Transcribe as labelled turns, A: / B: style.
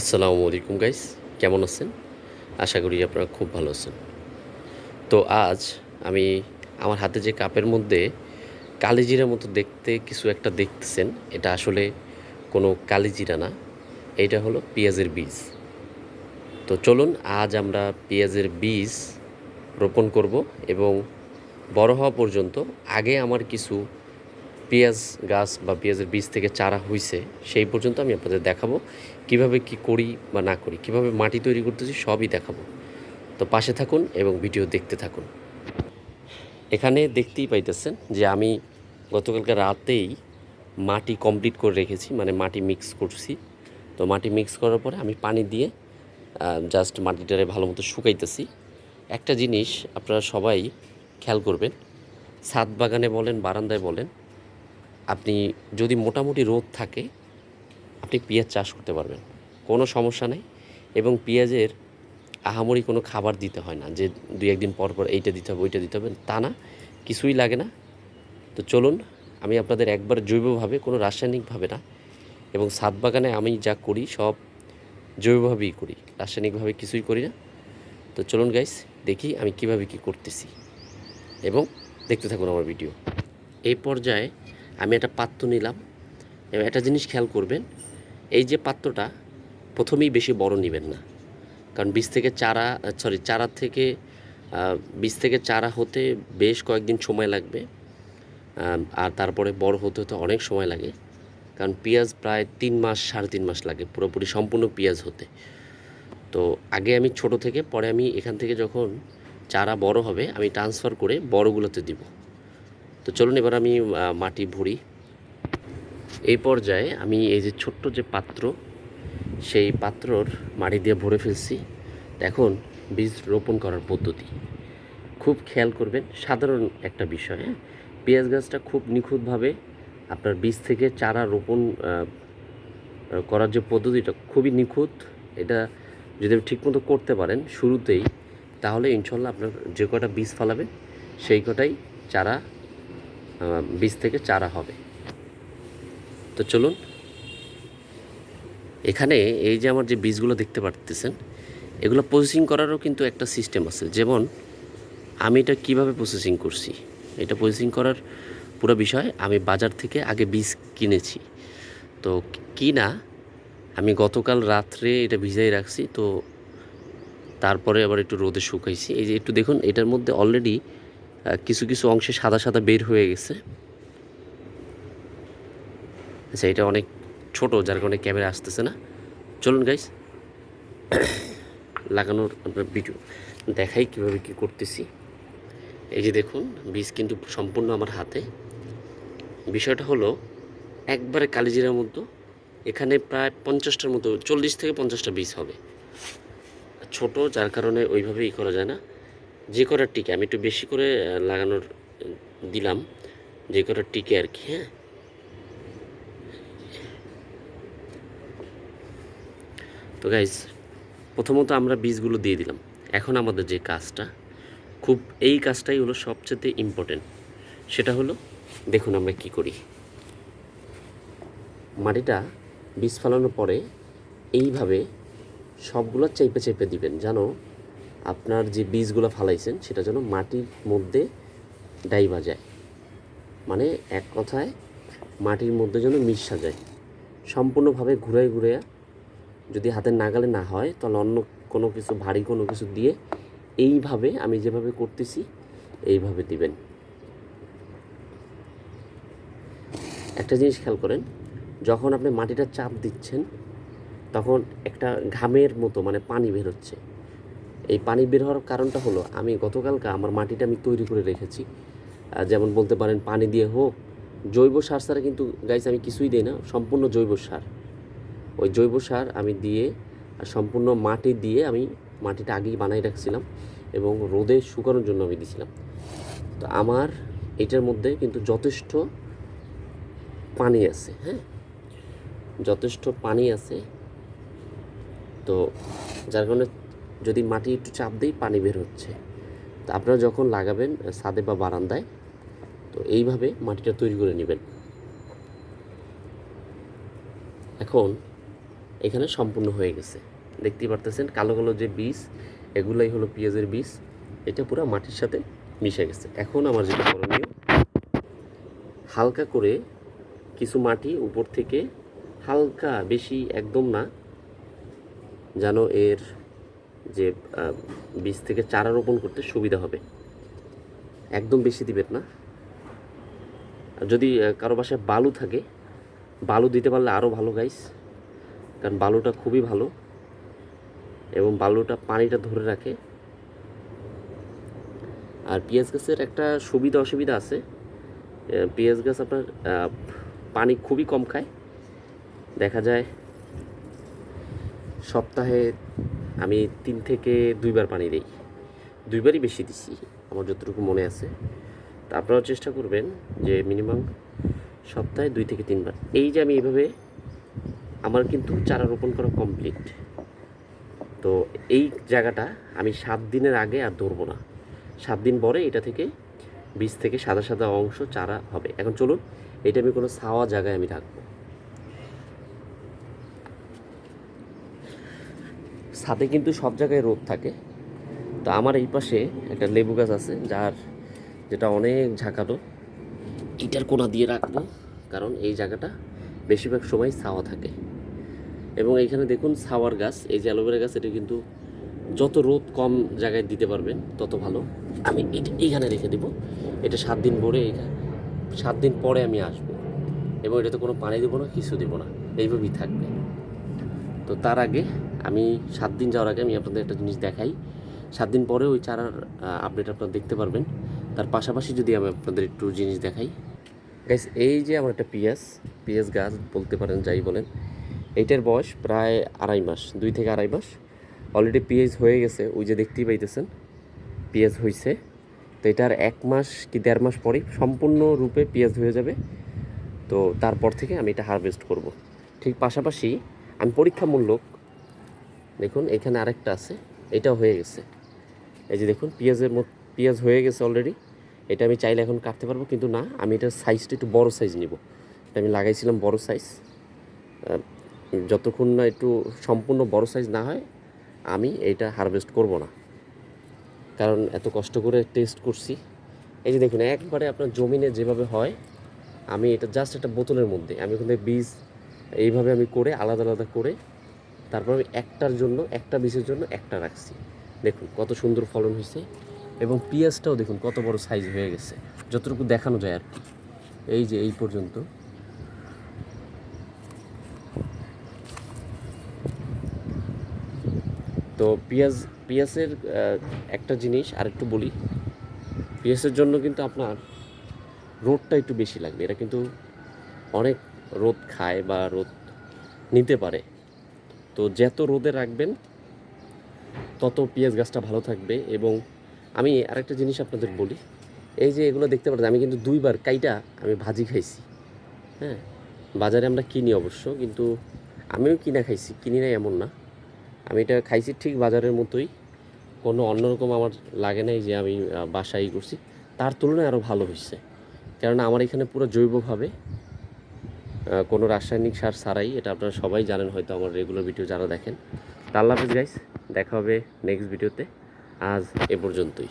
A: আসসালামু আলাইকুম গাইস কেমন আছেন? আশা করি আপনারা খুব ভালো আছেন। তো আজ আমি আমার হাতে যে কাপের মধ্যে কালিজিরার মতো দেখতে কিছু একটা দেখতেছেন, এটা আসলে কোনো কালিজিরা না এটা হলো পেঁয়াজের বীজ। তো চলুন, আজ আমরা পেঁয়াজের বীজ রোপণ করব এবং বড় হওয়া পর্যন্ত আগে আমার কিছু পেঁয়াজ গাছ বা পেঁয়াজের বীজ থেকে চারা হইছে, সেই পর্যন্ত আমি আপনাদের দেখাবো। কীভাবে কি করি বা না করি, কীভাবে মাটি তৈরি করতেছি সবই দেখাবো। তো পাশে থাকুন এবং ভিডিও দেখতে থাকুন। এখানে দেখতেই পাইতেছেন যে আমি গতকালকে রাতেই মাটি কমপ্লিট করে রেখেছি মানে মাটি মিক্স করছি। তো মাটি মিক্স করার পরে আমি পানি দিয়ে জাস্ট মাটিটারে ভালো মতো শুকাইতেছি। একটা জিনিস আপনারা সবাই খেয়াল করবেন, ছাদ বাগানে বলেন, বারান্দায় বলেন, আপনি যদি মোটামুটি রোদ থাকে আপনি পেঁয়াজ চাষ করতে পারবেন, কোনো সমস্যা নেই। এবং পেঁয়াজের আহামরি কোনো খাবার দিতে হয় না, যে দুই একদিন পর পর এইটা দিতে হবে, ওইটা দিতে হবে, তা না, কিছুই লাগে না। তো চলুন, আমি আপনাদের একবার জৈবভাবে, কোনো রাসায়নিকভাবে না, এবং ছাদ বাগানে আমি যা করি, সব জৈবভাবেই করি, রাসায়নিকভাবে কিছুই করি না। তো চলুন গাইস দেখি আমি কীভাবে কি করতেছি। এবং দেখতে থাকুন আমার ভিডিও এই পর্যায়ে আমি একটা পাত্র নিলাম, এবং একটা জিনিস খেয়াল করবেন এই যে পাত্রটা প্রথমেই বেশি বড় নেবেন না। কারণ বীজ থেকে চারা সরি চারা থেকে বীজ থেকে চারা হতে বেশ কয়েকদিন সময় লাগবে। আর তারপরে বড় হতে হতে অনেক সময় লাগে। কারণ পেঁয়াজ প্রায় তিন মাস, সাড়ে তিন মাস লাগে পুরোপুরি সম্পূর্ণ পেঁয়াজ হতে। তো আগে আমি ছোট থেকে, পরে আমি এখান থেকে যখন চারা বড় হবে, আমি ট্রান্সফার করে বড়গুলোতে দিব। তো চলুন এবার আমি মাটি ভরি। এই পর্যায়ে আমি এই যে ছোট্ট যে পাত্র, সেই পাত্রর মাটি দিয়ে ভরে ফেলছি। এখন বীজ রোপণ করার পদ্ধতি। খুব খেয়াল করবেন, সাধারণ একটা বিষয় হ্যাঁ? পেঁয়াজ গাছটা খুব নিখুঁতভাবে আপনার বীজ থেকে চারা রোপণ করার যে পদ্ধতিটা খুবই নিখুঁত। এটা যদি ঠিকমতো করতে পারেন শুরুতেই, তাহলে ইনশাল্লাহ আপনার যে কটা বীজ ফালাবেন সেই কটাই চারা বীজ থেকে চারা হবে। তো চলুন। এখানে এই যে আমার যে বীজগুলো দেখতে পারতেছেন, এগুলো প্রসেসিং করারও কিন্তু একটা সিস্টেম আছে। যেমন, আমি এটা কীভাবে প্রসেসিং করছি? এটা প্রসেসিং করার পুরো বিষয়, আমি বাজার থেকে আগে বীজ কিনেছি। তো কিনা, আমি গতকাল রাত্রে এটা ভিজাই রাখছি, তো তারপরে আবার একটু রোদে শুকাইছি। এই যে একটু দেখুন, এটার মধ্যে অলরেডি কিছু কিছু অংশে সাদা সাদা বের হয়ে গেছে। আচ্ছা এটা অনেক ছোট, যার কারণে ক্যামেরা আসতেছে না। চলুন গাইস লাগানোর আপনার ভিডিও দেখাই কীভাবে কী করতেছি। এই যে দেখুন, বীজ কিন্তু সম্পূর্ণ আমার হাতে। বিষয়টা হলো, একবারে কালিজিরার মতো, এখানে প্রায় পঞ্চাশটার মতো, চল্লিশ থেকে পঞ্চাশটা বীজ হবে। ছোট, যার কারণে ওইভাবে ই করা যায় না। যে করার টিকে, আমি একটু বেশি করে লাগানোর, দিলাম। যে করার টিকে আর কি হ্যাঁ? তো গাইজ প্রথমত আমরা বীজগুলো দিয়ে দিলাম। এখন আমাদের যে কাজটা, খুব এই কাজটাই হলো সবচেয়ে ইম্পর্টেন্ট সেটা হলো, দেখুন আমরা কি করি। মাটিটা বীজ ফেলানোর পরে এইভাবে সবগুলো চেপে চেপে দিবেন, যেন আপনার যে বীজগুলো ফালাইছেন, সেটা যেন মাটির মধ্যে ডাইবা যায়। মানে এক কথায় মাটির মধ্যে যেন মিশা যায়। সম্পূর্ণভাবে ঘুরাই ঘুরাইয়া যদি হাতের নাগালে না হয়, তাহলে অন্য কোনো কিছু, ভারী কোনো কিছু দিয়ে এইভাবে আমি যেভাবে করতেছি, এইভাবে দিবেন। একটা জিনিস খেয়াল করেন, যখন আপনি মাটিটা চাপ দিচ্ছেন, তখন একটা ঘামের মতো মানে পানি বের হচ্ছে। এই পানি বের হওয়ার কারণটা হলো, আমি গতকালকে আমার মাটিটা আমি তৈরি করে রেখেছি। যেমন বলতে পারেন পানি দিয়ে হোক, জৈব সার ছাড়া কিন্তু গাইস আমি কিছুই দিই না, সম্পূর্ণ জৈব সার। ওই জৈব সার আমি দিয়ে সম্পূর্ণ মাটি দিয়ে আমি মাটিটা আগেই বানাই রাখছিলাম এবং রোদে শুকানোর জন্য আমি দিছিলাম। তো আমার এটার মধ্যে কিন্তু যথেষ্ট পানি আছে হ্যাঁ? যথেষ্ট পানি আছে। তো যার কারণে যদি মাটি একটু চাপ দিই, পানি বের হচ্ছে। তো আপনারা যখন লাগাবেন ছাদে বা বারান্দায়, তো এইভাবে মাটিটা তৈরি করে নেবেন। এখন এখানে সম্পূর্ণ হয়ে গেছে। দেখতেই পারতেছেন কালো কালো যে বীজ, এগুলাই হলো পেঁয়াজের বীজ। এটা পুরো মাটির সাথে মিশে গেছে। এখন আমার যেটা করণীয়, হালকা করে কিছু মাটি উপর থেকে হালকা বেশি একদম না, যেন এর যে বীজ থেকে চারা রোপণ করতে সুবিধা হবে। একদম বেশি দিবেন না। যদি কারও বাসায় বালু থাকে, বালু দিতে পারলে আরও ভালো গাইস কারণ বালুটা খুবই ভালো এবং বালুটা পানিটা ধরে রাখে। আর পেঁয়াজ গাছের একটা সুবিধা অসুবিধা আছে। পেঁয়াজ গাছ আপনার পানি খুবই কম খায়। দেখা যায় সপ্তাহে আমি তিন থেকে দুইবার পানি দিই। দুইবারই বেশি দিছি, আমার যতটুকু মনে আছে। তা আপনারাও চেষ্টা করবেন যে মিনিমাম সপ্তাহে দুই থেকে তিনবার। এই যে আমি এইভাবে আমার কিন্তু চারা রোপণ করা কমপ্লিট তো এই জায়গাটা আমি সাত দিনের আগে আর ধরবো না। সাত দিন পরে এটা থেকে বীজ থেকে সাদা সাদা অংশ চারা হবে। এখন চলুন, এটা আমি কোনো ছাওয়া জায়গায় আমি রাখব। ছাদে কিন্তু সব জায়গায় রোদ থাকে। তো আমার এই পাশে একটা লেবু গাছ আছে, যার যেটা অনেক ঝাঁকালো। ইটার কোনা দিয়ে রাখব, কারণ এই জায়গাটা বেশিরভাগ সময় ছাওয়া থাকে। এবং এইখানে দেখুন ছাওয়ার গাছ, এই যে অ্যালোভেরা গাছ, এটা কিন্তু যত রোদ কম জায়গায় দিতে পারবেন তত ভালো। আমি এটা এইখানে রেখে দেবো। এটা সাত দিন পরে এইখানে সাত দিন পরে আমি আসব। এবং এটাতে কোনো পানি দেবো না, কিছু দেবো না। এইভাবেই থাকবে। তো তার আগে আমি সাত দিন যাওয়ার আগে আমি আপনাদের একটা জিনিস দেখাই। সাত দিন পরে ওই চারার আপডেট আপনারা দেখতে পারবেন। তার পাশাপাশি যদি আমি আপনাদের একটু জিনিস দেখাই। গাইস এই যে আমার একটা পিঁয়াজ পিঁয়াজ গাছ বলতে পারেন, যাই বলেন। এইটার বয়স প্রায় আড়াই মাস, দুই থেকে আড়াই মাস। অলরেডি পিঁয়াজ হয়ে গেছে, ওই যে দেখতেই পাইতেছেন। পেঁয়াজ হয়েছে তো এটার এক মাস কি দেড় মাস পরেই সম্পূর্ণ রূপে পেঁয়াজ হয়ে যাবে। তো তারপর থেকে আমি এটা হারভেস্ট করব। ঠিক পাশাপাশি আমি পরীক্ষামূলক, দেখুন এখানে আরেকটা আছে, এটাও হয়ে গেছে। এই যে দেখুন পেঁয়াজের মত পেঁয়াজ হয়ে গেছে অলরেডি এটা আমি চাইলে এখন কাটতে পারব, কিন্তু না, আমি এটার সাইজটা একটু বড় সাইজ নিব। এটা আমি লাগাইছিলাম বড় সাইজ যতক্ষণ না একটু সম্পূর্ণ বড় সাইজ না হয়, আমি এইটা হারভেস্ট করব না। কারণ এত কষ্ট করে টেস্ট করছি। এই যে দেখুন, একবারে আপনার জমিনে যেভাবে হয়, আমি এটা জাস্ট একটা বোতলের মধ্যে, আমি ওখানে বীজ এইভাবে আমি করে আলাদা আলাদা করে, তারপর আমি একটার জন্য, একটা বীজের জন্য একটা রাখছি। দেখুন কত সুন্দর ফলন হয়েছে এবং পেঁয়াজটাও দেখুন কত বড় সাইজ হয়ে গেছে, যতটুকু দেখানো যায় আর কি। এই যে এই পর্যন্ত। তো পেঁয়াজ পেঁয়াজের একটা জিনিস আর একটু বলি। পেঁয়াজের জন্য কিন্তু আপনার রোদটা একটু বেশি লাগবে। এরা কিন্তু অনেক রোদ খায় বা রোদ নিতে পারে। তো যত রোদে রাখবেন তত পেঁয়াজ গাছটা ভালো থাকবে এবং আমি আরেকটা জিনিস আপনাদের বলি। এই যে এগুলো দেখতে পাচ্ছেন আমি কিন্তু দুইবার কাইটা আমি ভাজি খাইছি। হ্যাঁ বাজারে আমরা কিনি অবশ্য কিন্তু আমিও কিনা খাইছি কিনি নাই এমন না। আমি এটা খাইছি ঠিক বাজারের মতোই। কোনো অন্যরকম আমার লাগে নাই যে আমি বাসায় করছি। তার তুলনায় আরও ভালো হয়েছে কেননা আমার এখানে পুরো জৈবভাবে কোনো রাসায়নিক সার ছাড়াই, এটা আপনারা সবাই জানেন, হয়তো আমার রেগুলার ভিডিও যারা দেখেন। তার হাফিজ গাইস দেখা হবে নেক্সট ভিডিওতে আজ এ পর্যন্তই।